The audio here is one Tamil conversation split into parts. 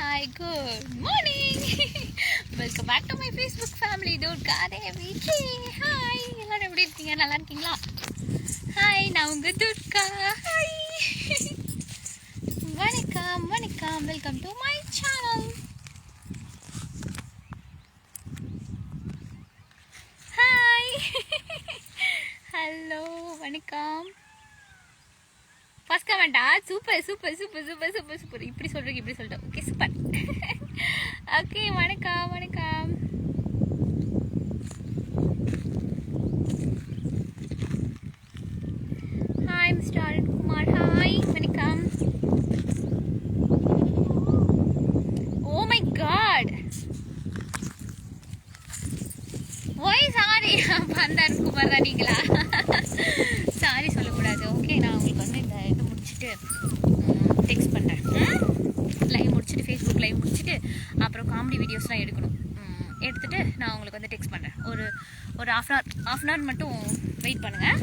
Hi good morning welcome back to my Facebook family Durga வீட்லி hi எல்லோரும் எப்படி இருக்கீங்க? நல்லா இருக்கீங்களா? ஹாய் நான் உங்க துர்கா. ஹாய் வணக்கம் வணக்கம். Welcome to my channel hi hello வணக்கம். First கமெண்டா super super super super super super. இப்படி சொல்றீங்க இப்படி சொல்லிட்டேன் ஓகே சூப்பர் ஓகே வணக்கம் வணக்கம். ஹாய் மிஸ்டர் அருண்குமார் ஹாய் வணக்கம். Oh oh my god why sorry அந்த அருண்குமார் தான் நீங்களா சாரி சொல்லக்கூடாது ஓகே நான் உங்களுக்கு வந்து இந்த இது முடிச்சுட்டு டெக்ஸ்ட் பண்ணுறேன் லைவ் முடிச்சுட்டு ஃபேஸ்புக் லைவ் முடிச்சுட்டு அப்புறம் காமெடி வீடியோஸ்லாம் எடுக்கணும் ம், எடுத்துட்டு நான் உங்களுக்கு வந்து டெக்ஸ்ட் பண்ணுறேன் ஒரு ஒரு ஆஃப் அன் மட்டும் வெயிட் பண்ணுங்கள்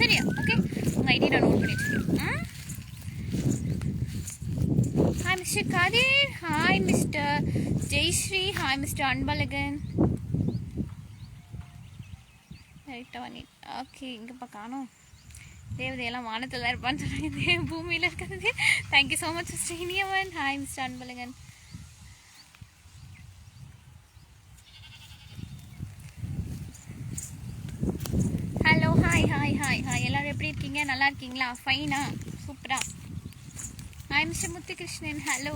சரியா? ஓகே உங்கள் ஐடி நான் நோட் பண்ணி வச்சுருக்கேன் hi Mr Kathir hi Mr Jayashree hi Mr Anbazhagan ரைட்டாக பண்ணி ஓகே இங்கேப்பா காணோம். தேவதையெல்லாம் வானத்தில் தான் இருப்பான்னு சொன்னாங்க. பூமியில் இருக்கிறது. Thank you so much Mr Iniyavan. Hi Mr Anbazhagan hello hi hi hi hi எல்லாரும் எப்படி இருக்கீங்க? நல்லா இருக்கீங்களா? ஃபைனா சூப்பரா hi Mr Muthukrishnan hello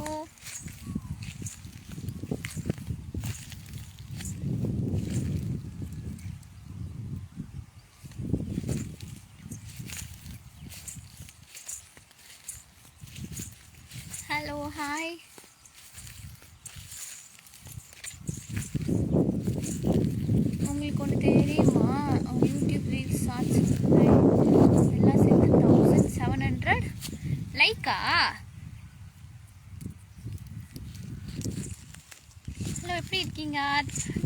hello hi உங்களுக்கு ஒன்று தெரியுமா அவங்க யூடியூப் ரீல்ஸ் ஷார்ட்ஸ் எல்லாம் சேர்த்து தௌசண்ட் செவன் ஹண்ட்ரட் இருக்கா ஹலோ எப்படி இருக்கீங்க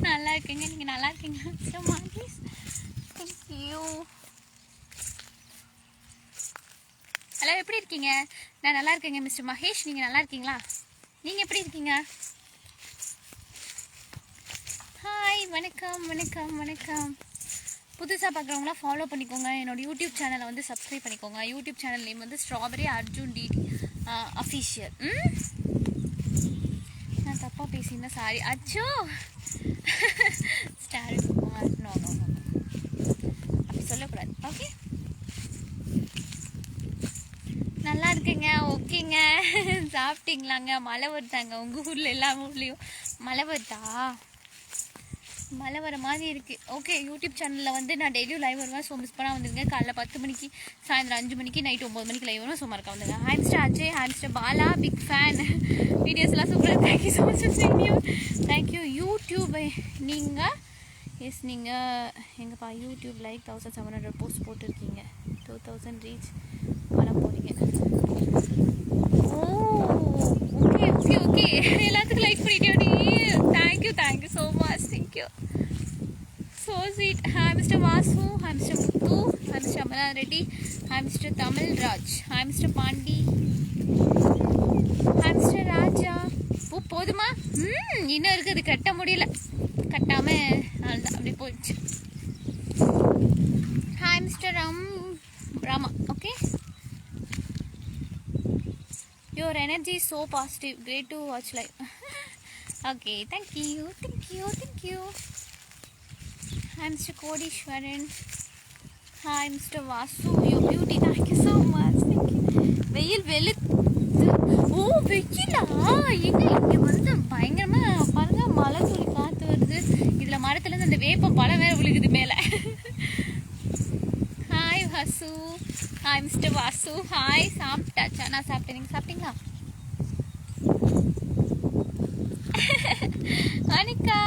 நல்லா இருக்கீங்க நீங்கள் நல்லா இருக்கீங்களா ஸோ ப்ளீஸ் தேங்க்யூ ஹலோ எப்படி இருக்கீங்க நான் நல்லா இருக்கேங்க மிஸ்டர் மகேஷ் நீங்கள் நல்லா இருக்கீங்களா நீங்கள் எப்படி இருக்கீங்க ஹாய் வணக்கம் வணக்கம் வணக்கம் புதுசாக பார்க்குறவங்களாம் ஃபாலோ பண்ணிக்கோங்க. என்னோடய யூடியூப் சேனலை வந்து சப்ஸ்கிரைப் பண்ணிக்கோங்க. யூடியூப் சேனல் நேம் வந்து ஸ்ட்ராபெரி அர்ஜுன் டிடி அஃபிஷியல் நான் தப்பாக பேசியிருந்தேன். சாரி அச்சோ! ஸ்டார் நோ நோ நோ அப்படி சொல்லக்கூடாது. ஓகே நல்லா இருக்குங்க. ஓகேங்க. சாப்பிட்டீங்களாங்க? மழை வருதாங்க? உங்கள் ஊரில் எல்லா ஊர்லேயும் மழை வருதா? மழை வர மாதிரி இருக்குது ஓகே யூடியூப் சேனலில் வந்து நான் டெய்லியும் லைவ் வருவேன். ஸோ மிஸ் பண்ணால் வந்துருங்க. காலைல பத்து மணிக்கு சாயந்தரம் அஞ்சு மணிக்கு நைட் ஒம்பது மணிக்கு லைவ் வருவேன். சும்மா இருக்க வந்துருங்க. Hi Ajay hi Bala big fan வீடியோஸ்லாம் சூப்பராக thank you so much thank you thank you YouTube நீங்கள் எஸ் நீங்கள் எங்கப்பா YouTube like thousand seven hundred post போட்டிருக்கீங்க. டூ தௌசண்ட் ரீச் பண்ண போகிறீங்க ஓ ஓகே ஓகே ஓகே எல்லாத்துக்கும் லைக் பண்ணிட்டேன். Thank you thank you so much thank you so sweet hi Mr Vasu hi Mr Muthu hi Mr Amala Reddy hi Mr Tamil Raj hi Mr Pandi hi Mr Raja oh போதுமா? ம் இன்னும் இருக்குது. கட்ட முடியல. கட்டாமல் அதுதான் அப்படி போயிடுச்சு. Hi Mr Ram Rama okay your energy is so positive great to watch life okay thank you thank you thank you. Hi mr kodishwaran. Hi mr vasu. Your beauty thank you so much. Thank you. வெயில் வெளுத்து ஓ வெயிலா எங்க இங்க வந்து பயங்கரமா பாருங்க மழை துளி காத்து வருது இதுல மரத்துல இருந்து அந்த வேப்ப பழம் வேற விழுகுது மேல hi Vasu hi Mr Vasu hi சாப்பிட்டாச்சா நான் சாப்பிட்டேன் நீங்கள் சாப்பிட்டீங்களா அனிகா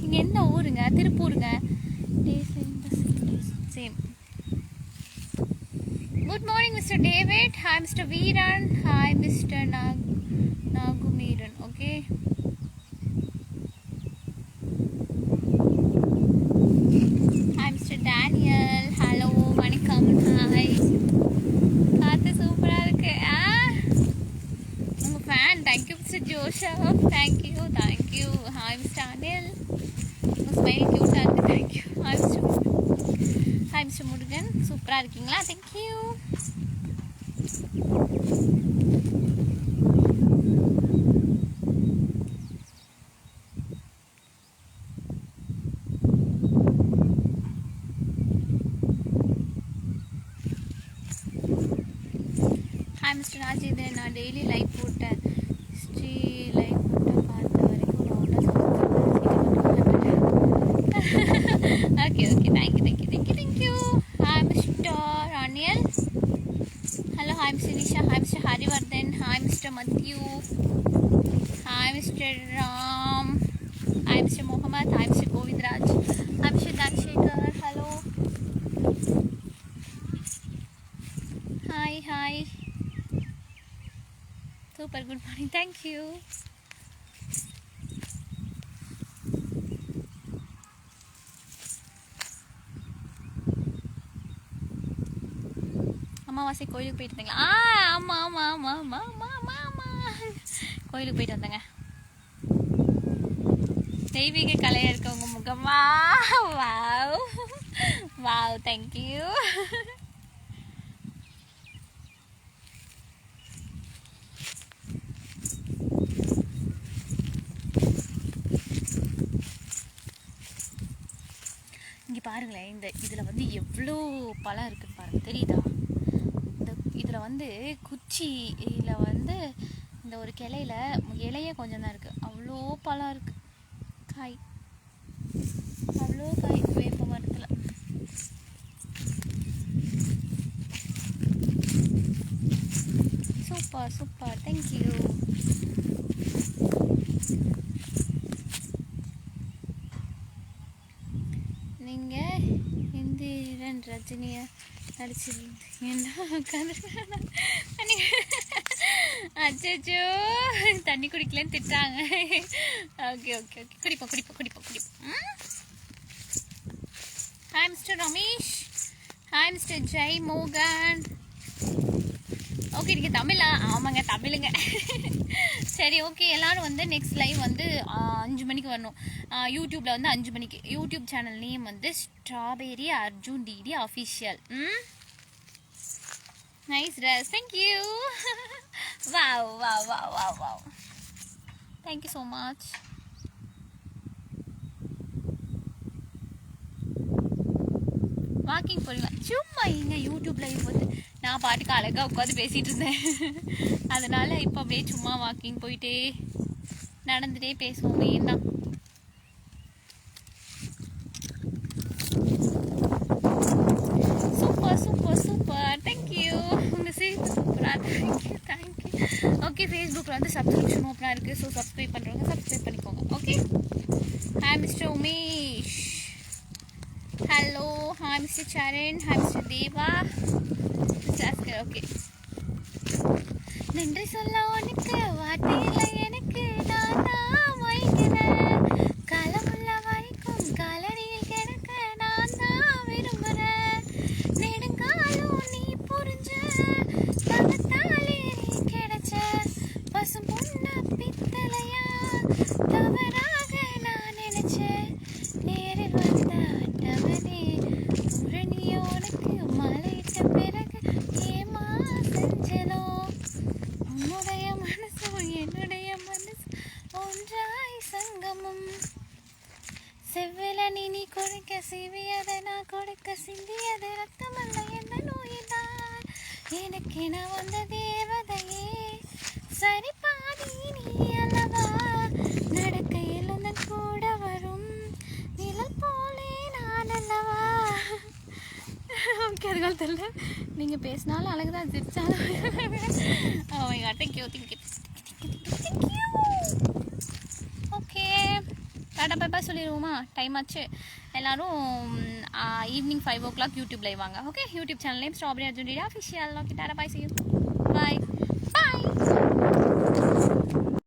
இங்க என்ன ஊருங்க? திருப்பூருங்க? Same good morning Mr David hi Mr Veeran hi Mr knock நாகுமீரன் okay hi Mr Daniel hello வணக்கம் ஹாய் காத்து சூப்பராக இருக்கு ஆ உங்கள் fan thank you Mr Joseph thank you thank you hi Mr Anil smile க்யூட்டாக இருக்கு thank you hi Mr hi Mr நல்லா இருக்கீங்களா தேங்க்யூ ஹாய் மிஸ்டர் ராஜேந்திரன் நான் டெய்லி லைவ் போட்டேன் ஸ்ரீ லைவ் போட்டேன் பார்த்த வரைக்கும் okay okay thank you thank you thank you thank you hi Mr அனியல் hello hi Mr Nisha hi Mr Harivardhan hi Mr Mathew hi Mr Ram hi Mr Mohammed hi Mr Govindaraj hi Mr Dhanasekar hello hi hi super good morning thank you அமாவாசை கோயிலுக்கு போயிட்டு இருந்தீங்களா ஆ ஆமாம் ஆமாம் ஆமாம் ஆமாம் ஆமாம் ஆமாம் ஆமாம் கோயிலுக்கு போயிட்டு வந்தேங்க. தெய்வீக கலையாக இருக்க உங்கள் முகமா? வாவ். வாவ் தேங்க்யூ இங்கே பாருங்களேன் இந்த இதில் வந்து எவ்வளோ பழம் இருக்குன்னு பாருங்க. தெரியுதா? இதில் வந்து குச்சியில் வந்து இந்த ஒரு கிளையில இலையே கொஞ்சம் தான் இருக்குது அவ்வளோ பழம் இருக்குது காய். அவ்வளோ காய் வேப்ப மரத்தில். Super super. தேங்க்யூ நீங்கள் இந்திரன் ரஜினியை நடிச்சிருந்தீங்கன்னா அச்சோ தண்ணி குடிக்கலன்னு திட்டாங்க. Okay okay okay. குடிப்போம் குடிப்போம் குடிப்போம் குடிப்போம். Hi Mr Ramesh hi Mr Jai மோகன் ஓகே நீங்கள் தமிழா? ஆமாங்க தமிழுங்க. சரி ஓகே எல்லோரும் வந்து நெக்ஸ்ட் லைவ் வந்து அஞ்சு மணிக்கு வரணும். யூடியூப்பில் வந்து அஞ்சு மணிக்கு. யூடியூப் சேனல் நேம் வந்து ஸ்ட்ராபெரி அர்ஜுன் டிடி அஃபிஷியல் ம்? நைஸ் ட்ரெஸ் தேங்க்யூ வா வா வா வா வா தேங்க்யூ ஸோ மச் வாக்கிங் போகிறீங்களா சும்மா எங்கள் யூடியூப் லைவ் வந்து நான் பாட்டுக்கு அழகாக உட்காந்து பேசிகிட்டு இருந்தேன். அதனால் இப்போ அப்படியே சும்மா வாக்கிங் போயிட்டே நடந்துகிட்டே பேசுவோமே தான். சூப்பர் சூப்பர் சூப்பர் தேங்க்யூ உங்கள் சிரிப்பு சூப்பரா தேங்க்யூ தேங்க்யூ ஓகே ஃபேஸ்புக்கில் வந்து சப்ஸ்கிரிப்ஷன் ஓப்பனாக இருக்குது ஸோ சப்ஸ்கிரைப் பண்ணுறவங்க சப்ஸ்கிரைப் பண்ணிக்கோங்க. Okay hi Mr Umesh hello hi mister Charan hi mister Deva mister okay நன்றி சொல்ல உனக்கு வார்த்தை இல்லை எனக்கு என வந்த தேவதையே சரி பாதி நீ அல்லவா? நடக்கையில் உந்தன் கூட வரும் நிழல் போலே நான் அல்லவா? ஓகே அதுக்காக தெரியல? நீங்கள் பேசினாலும் அழகு தான் சிரிச்சாலும் ஓ my god thank you thank you thank you okay tata bye bye சொல்லிடுவோமா? Time ஆச்சு. எல்லோரும் evening five o'clock YouTube live வாங்க. Okay YouTube channel name strawberry Arjun official okay tata bye செய்யும் பாய்